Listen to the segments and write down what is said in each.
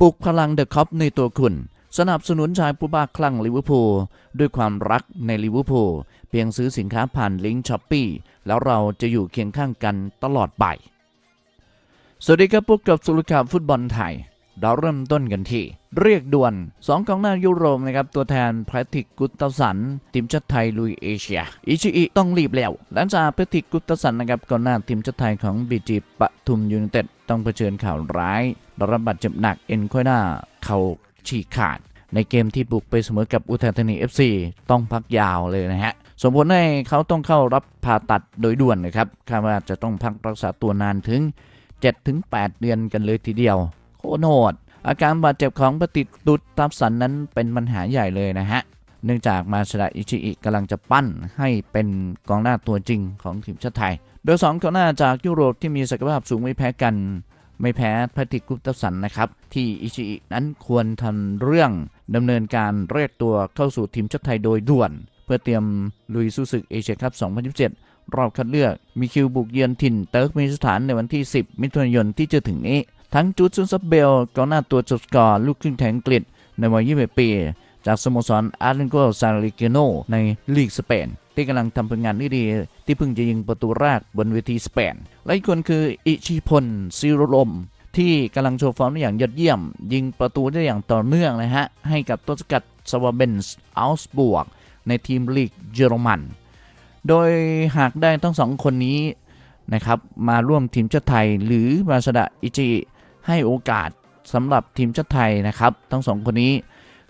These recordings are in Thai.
ปลุกพลังเดอะคอปในตัวคุณ สนับสนุนชายผู้บ้าคลั่งลิเวอร์พูลด้วยความรักในลิเวอร์พูลเพียงซื้อสินค้าผ่านลิงก์ช้อปปีแล้วเราจะอยู่เคียงข้างกันตลอดไป สวัสดีครับพบกับสุรข่าวฟุตบอลไทย เราเริ่มต้นกันที่ เรียกด่วน 2กองหน้ายุโรปนะครับ ตัวแทนแพทริกกุตตสันทีมชาติไทยลุยเอเชีย อิชิอิต้องรีบแล้วหลังจากแพทริกกุตตสันนะครับกองหน้าทีมชาติไทยของบีจีปทุมยูไนเต็ด ต้องเผชิญข่าวร้ายได้รับบาดเจ็บหนักเอ็นควอยหน้า เข่าฉีกขาด ในเกมที่บุกไปเสมอกับอุทัยธานี FC ต้องพักยาวเลยนะฮะส่งผลให้เขาต้องเข้ารับผ่าตัดโดยด่วนนะครับคาดว่าจะต้องพักรักษาตัวนานถึง 7-8 เดือนกันเลยทีเดียว โคตรโหดอาการบาดเจ็บของปฏิตุดตับสันนั้นเป็นปัญหาใหญ่เลยนะฮะ เนื่องจากมาชดาอิชิอิกำลังจะปั้นให้เป็นกองหน้าตัวจริงของทีมชาติไทย โดย 2กองหน้าจากยุโรปที่มีศักยภาพสูงไม่แพ้กัน ไม่แพ้แพทริกกุปตับสันนะครับ ที่อิชิอินั้นควรทำเรื่องดำเนินการเรียกตัวเข้าสู่ทีมชาติไทยโดยด่วน เพื่อเตรียมลุยสู้ศึกเอเชียคัพ 2027 รอบคัดเลือก มีคิวบุกเยือนถิ่นเติร์กเมนิสถานในวันที่ 10 มิถุนายนที่จะถึงนี้ ทั้งจูดซุนซับเบลกองหน้าตัวจบสกอร์ลูกครึ่งไทยอังกฤษในวัย21ปี จากสโมสรอาร์เรนโกซาริเกโนในลีกสเปน ที่กำลังทำผลงานได้ดี ที่เพิ่งจะยิงประตูแรกบนเวทีสเปน และอีกคนคืออิชิพลซิโรลมที่กำลังโชว์ฟอร์มได้อย่างยอดเยี่ยม ยิงประตูได้อย่างต่อเนื่องนะฮะ ให้กับต้นสกัดสวาเบนส์อัลสบวก ในทีมลีกเยอรมัน โดยหากได้ทั้งสองคนนี้นะครับมาร่วมทีมชาติไทย หรือมาสดะอิจิให้โอกาสสำหรับทีมชาติไทยนะครับ ทั้งสองคนนี้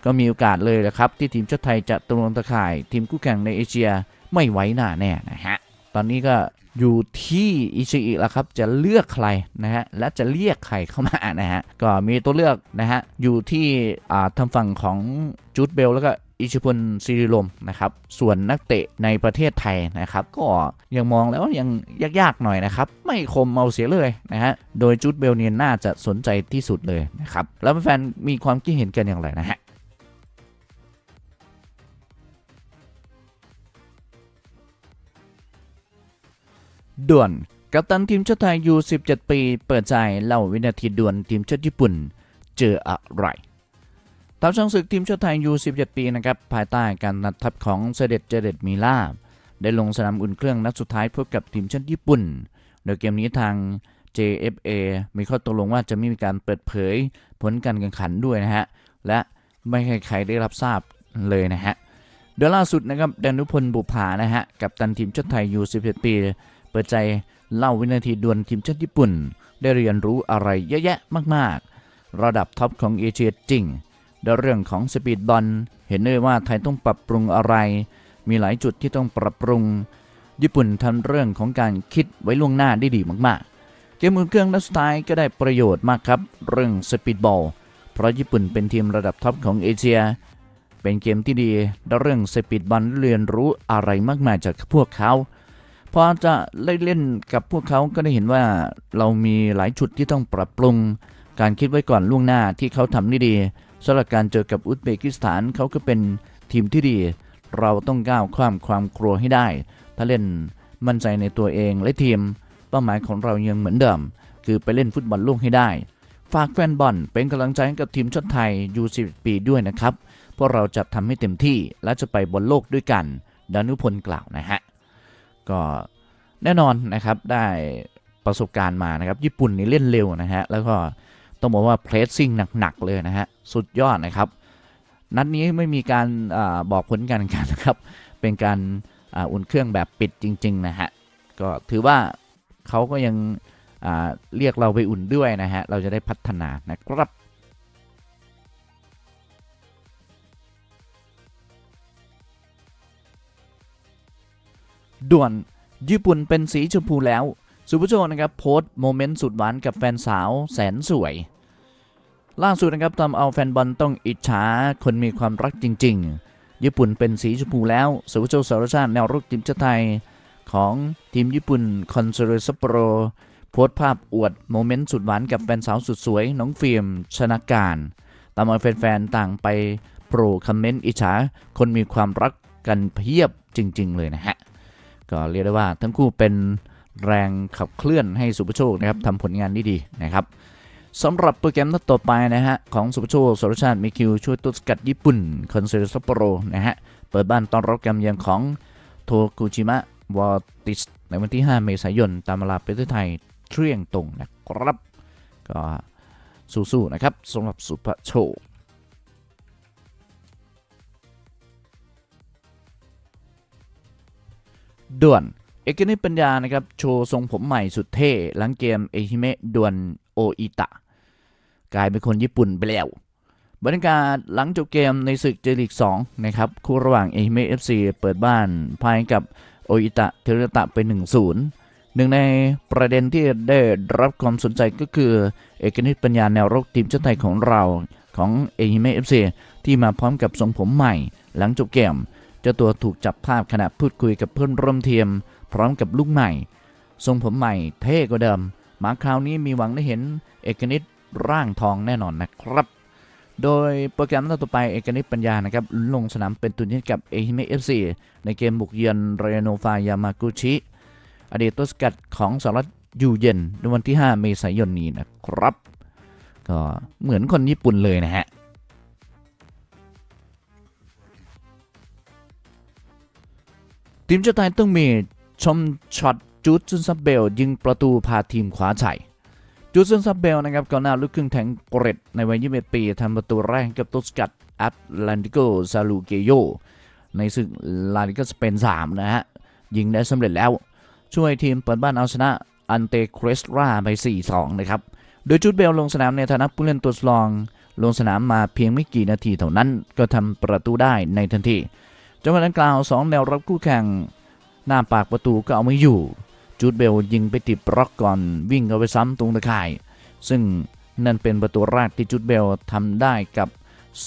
ก็มีโอกาสเลยนะครับ ที่ทีมชาติไทยจะตรงตะข่าย ทีมคู่แข่งในเอเชียไม่ไว้หน้าแน่นะฮะตอนนี้ก็อยู่ที่อิชิอิแล้วครับจะเลือกใครนะฮะและจะเรียกใครเข้ามานะฮะก็มีตัวเลือกนะฮะอยู่ที่อ่าทางฝั่งของจูดเบลแล้วก็อิชิพลซีริลมนะครับส่วนนักเตะในประเทศไทยนะครับ ก็ยังมองแล้วยังยากๆหน่อยนะครับ ไม่คมเอาเสียเลยนะฮะโดยจูดเบลเนี่ยน่าจะสนใจที่สุดเลยนะครับแล้วแฟนมีความคิดเห็นกันอย่างไรนะฮะ ด่วน กัปตันทีมชาติไทยยู17 ปี เปิดใจเล่าวินาทีด่วนทีมชาติญี่ปุ่น เจออะไรทัพช้างศึกทีมชาติไทยยู17 ปีนะครับภายใต้การนัดทัพของเสด็จเจเด็ดมีลาบ ได้ลงสนามอุ่นเครื่องนัดสุดท้ายพบกับทีมชาติญี่ปุ่น โดยเกมนี้ทาง JFA มีข้อตกลงว่าจะไม่มีการเปิดเผยผลการแข่งขันด้วยนะฮะ และไม่ให้ใครได้รับทราบเลยนะฮะโดยล่าสุดนะครับดนุพลบุภานะฮะ กับตันทีมชาติไทยยู17 ปี ปิดใจเล่าวินาทีดวลทีมชาติญี่ปุ่น ได้เรียนรู้อะไรเยอะแยะมาก ๆ ระดับท็อปของเอเชียจริงในเรื่องของสปีดบอลเห็นเลยว่าไทยต้องปรับปรุงอะไร มีหลายจุดที่ต้องปรับปรุง ญี่ปุ่นทำเรื่องของการคิดไว้ล่วงหน้าได้ดีมากๆ เกมอุ่นเครื่องนัดสุดท้ายก็ได้ประโยชน์มากครับ เรื่องสปีดบอลเพราะญี่ปุ่นเป็นทีมระดับท็อปของเอเชีย เป็นเกมที่ดีและเรื่องสปีดบอลเรียนรู้อะไรมากมายจากพวกเขา พอจะเล่นกับพวกเขาก็ได้เห็นว่าเรามีหลายจุดที่ต้องปรับปรุง การคิดไว้ก่อนล่วงหน้าที่เขาทำได้ดีสำหรับการเจอกับอุซเบกิสถานเขาก็เป็นทีมที่ดี เราต้องก้าวข้ามความกลัวให้ได้ ถ้าเล่นมั่นใจในตัวเองและทีม เป้าหมายของเรายังเหมือนเดิม คือไปเล่นฟุตบอลโลกให้ได้ ฝากแฟนบอลเป็นกำลังใจให้กับทีมชาติไทยยู10ปีด้วยนะครับเพราะเราจะทำให้เต็มที่และจะไปบอลโลกด้วยกันดานุพลกล่าวนะฮะ ก็แน่นอนนะครับได้ประสบการณ์มานะครับ ญี่ปุ่นนี่เล่นเร็วนะฮะ แล้วก็ต้องบอกว่าเพรสซิ่งหนักๆเลยนะฮะ สุดยอดนะครับ นัดนี้ไม่มีการอาบอกผลการแข่งขันนะครับ เป็นการอ,าอุ่นเครื่องแบบปิดจริง ๆ นะฮะ ก็ถือว่าเขาก็ยังเรียกเราไปอุ่นด้วยนะฮะ เราจะได้พัฒนานะครับ ด่วน ญี่ปุ่นเป็นสีชมพูแล้วสุภโชคนะครับโพสต์โมเมนต์สุดหวานกับแฟนสาวแสนสวย ล่าสุดนะครับทำเอาแฟนบอลต้องอิจฉาคนมีความรักจริง ๆ ญี่ปุ่นเป็นสีชมพูแล้วสุภโชคสารชาติแนวรุกทีมชาติไทย ของทีมญี่ปุ่นคอนเซเรซัปโปโรโพสต์ภาพอวดโมเมนต์สุดหวานกับแฟนสาวสุดสวยน้องฟิล์มชนาการตามเอาแฟนๆต่างไปโปรคอมเมนต์อิจฉาคนมีความรักกันเพียบจริง ๆ เลยนะฮะ ก็เรียกได้ว่าทั้งคู่เป็นแรงขับเคลื่อนให้สุภโชคนะครับทำผลงานได้ดีนะครับสำหรับโปรแกรมนัดต่อไปนะฮะ ของสุภโชคสรชาติมิคิวช่วยตัวสกัดญี่ปุ่นคอนเสิร์ตซัปโปโรนะฮะ เปิดบ้านต้อนรับแกมเยือนของโทกุชิมะวอติสในวันที่ 5 เมษายน ตามเวลาประเทศไทยเที่ยงตรงนะครับ ก็สู้ๆนะครับสำหรับสุภโชค ด่วน เอกนิตปัญญานะครับโชว์ทรงผมใหม่สุดเท่ หลังเกมเอฮิเมะด่วนโออิตะ กลายเป็นคนญี่ปุ่นไปแล้วบรรยากาศหลังจบเกมในศึกเจลีก2นะครับ คู่ระหว่างเอฮิเมะเอฟซีเปิดบ้านพายกับโออิตะเทเรตะไป 1-0หนึ่งในประเด็นที่ได้รับความสนใจก็คือ เอกนิตปัญญาแนวรกทีมชาติไทยของเราของเอฮิเมะเอฟซีที่มาพร้อมกับทรงผมใหม่หลังจบเกม เจ้าตัวถูกจับภาพขณะพูดคุยกับเพื่อนร่วมทีมพร้อมกับลูกใหม่ ทรงผมใหม่เท่กว่าเดิม มาคราวนี้มีหวังได้เห็นเอกนิตร่างทองแน่นอนนะครับ โดยโปรแกรมนัดต่อไปเอกนิตปัญญานะครับ ลงสนามเป็นตุนให้กับเอฮิเมเอฟซีในเกมบุกเยือนเรโนฟายามากุชิ อดีตตัวสกัดของสหรัฐอยู่เย็นในวันที่ 5 เมษายนนี้นะครับ ก็เหมือนคนญี่ปุ่นเลยนะฮะ ทีมชาติไทยต้องมีชมช็อตจูดซึนซับเบล ยิงประตูพาทีมคว้าชัยจูดซึนซับเบลนะครับก่องหน้าลูกครึ่งแทงเกรดในวัย21ปีทำประตูแรกกับตุสกัดแอตแลนติโกซาลูเกโยในศึกลาลิกาสเปน3นะฮะ ยิงได้สำเร็จแล้ว ช่วยทีมเปิดบ้านเอาชนะอันเตครสราไป 4-2 นะครับ โดยจูดเบลลงสนามในฐานะผู้เล่นตัวสำรอง ลงสนามมาเพียงไม่กี่นาทีเท่านั้น ก็ทำประตูได้ในทันที จังหวะดังกล่าวสองแนวรับคู่แข่ง หน้าปากประตูก็เอาไม่อยู่ จูดเบลยิงไปติดบล็อกก่อนวิ่งเอาไปซ้ำตรงตะข่าย ซึ่งนั่นเป็นประตูแรกที่จูดเบลทำได้กับ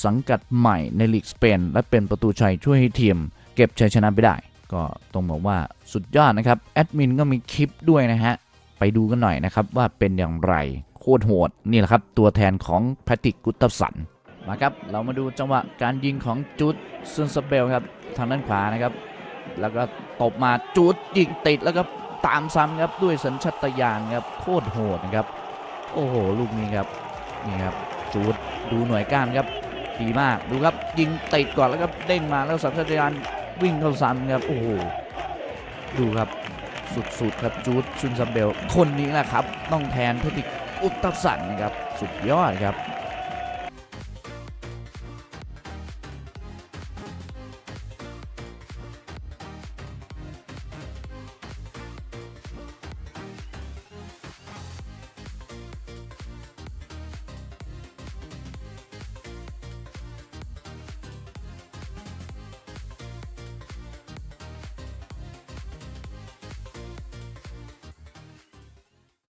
สังกัดใหม่ในลีกสเปน และเป็นประตูชัยช่วยให้ทีม เก็บชัยชนะไปได้ ก็ต้องบอกว่าสุดยอดนะครับ แอดมินก็มีคลิปด้วยนะฮะ ไปดูกันหน่อยนะครับว่าเป็นอย่างไรโคตรโหดนี่แหละครับตัวแทนของแพทริกกุตตสัน มาครับ เรามาดูจังหวะการยิงของจูดซึนสเบลครับทางด้านขวานะครับ แล้วก็ตบมาจูดยิงติดแล้วก็ตามซ้ำครับด้วยสัญชาตญาณครับโคตรโหดนะครับ โอ้โหลูกนี้ครับนี่ครับจูดดูหน่วยก้านครับดีมากดูครับยิงติดก่อนแล้วก็เด้งมาแล้วสัญชาตญาณวิ่งเข้าซ้ำครับโอ้โหดูครับสุดๆครับจูดซุนซัมเบลคนนี้แหละครับ ต้องแทนพติกอุตตสันนะครับสุดยอดครับ